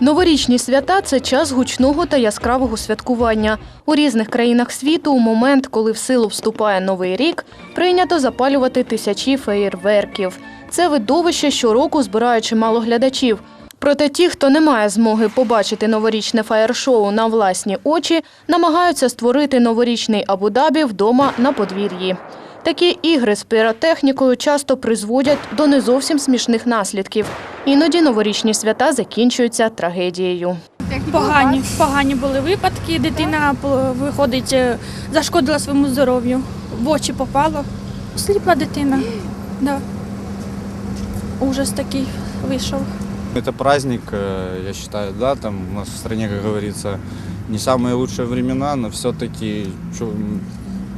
Новорічні свята це час гучного та яскравого святкування. У різних країнах світу у момент, коли в силу вступає новий рік, прийнято запалювати тисячі феєрверків. Це видовище щороку збирає чимало глядачів. Проте ті, хто не має змоги побачити новорічне фаєр-шоу на власні очі, намагаються створити новорічний Абу-Дабі вдома на подвір'ї. Такі ігри з піротехнікою часто призводять до не зовсім смішних наслідків. Іноді новорічні свята закінчуються трагедією. Погані, погані були випадки. Дитина по- виходить, е, зашкодила своєму здоров'ю. В очі попало. Сліпла дитина. Да. Ужас такий вийшов. Это праздник, э, я считаю, да, там у нас в стране, как говорится, не самые лучшие времена, но все-таки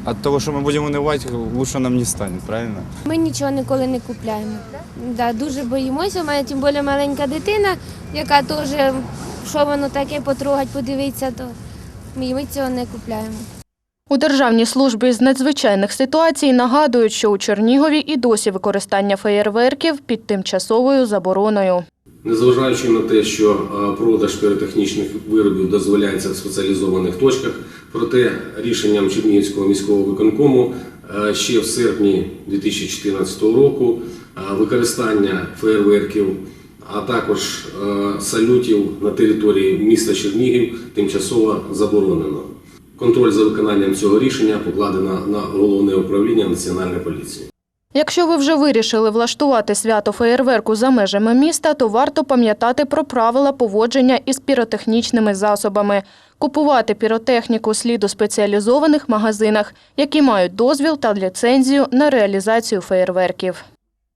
от того, что мы будем унывать, лучше нам не станет, правильно? Ми нічого ніколи не купляємо. Да, дуже боїмося. У мене тим більше маленька дитина, яка теж, що воно таке, потрогать, подивитися, то ми ми цього не купляємо. У Державній службі з надзвичайних ситуацій нагадують, що у Чернігові і досі використання феєрверків під тимчасовою забороною. Незважаючи на те, що е, продаж піротехнічних виробів дозволяється в спеціалізованих точках, проте рішенням Чернігівського міського виконкому е, ще в серпні 2014 року е, використання феєрверків, а також салютів на території міста Чернігів тимчасово заборонено. Контроль за виконанням цього рішення покладено на головне управління Національної поліції. Якщо ви вже вирішили влаштувати свято феєрверку за межами міста, то варто пам'ятати про правила поводження із піротехнічними засобами. Купувати піротехніку слід у спеціалізованих магазинах, які мають дозвіл та ліцензію на реалізацію феєрверків.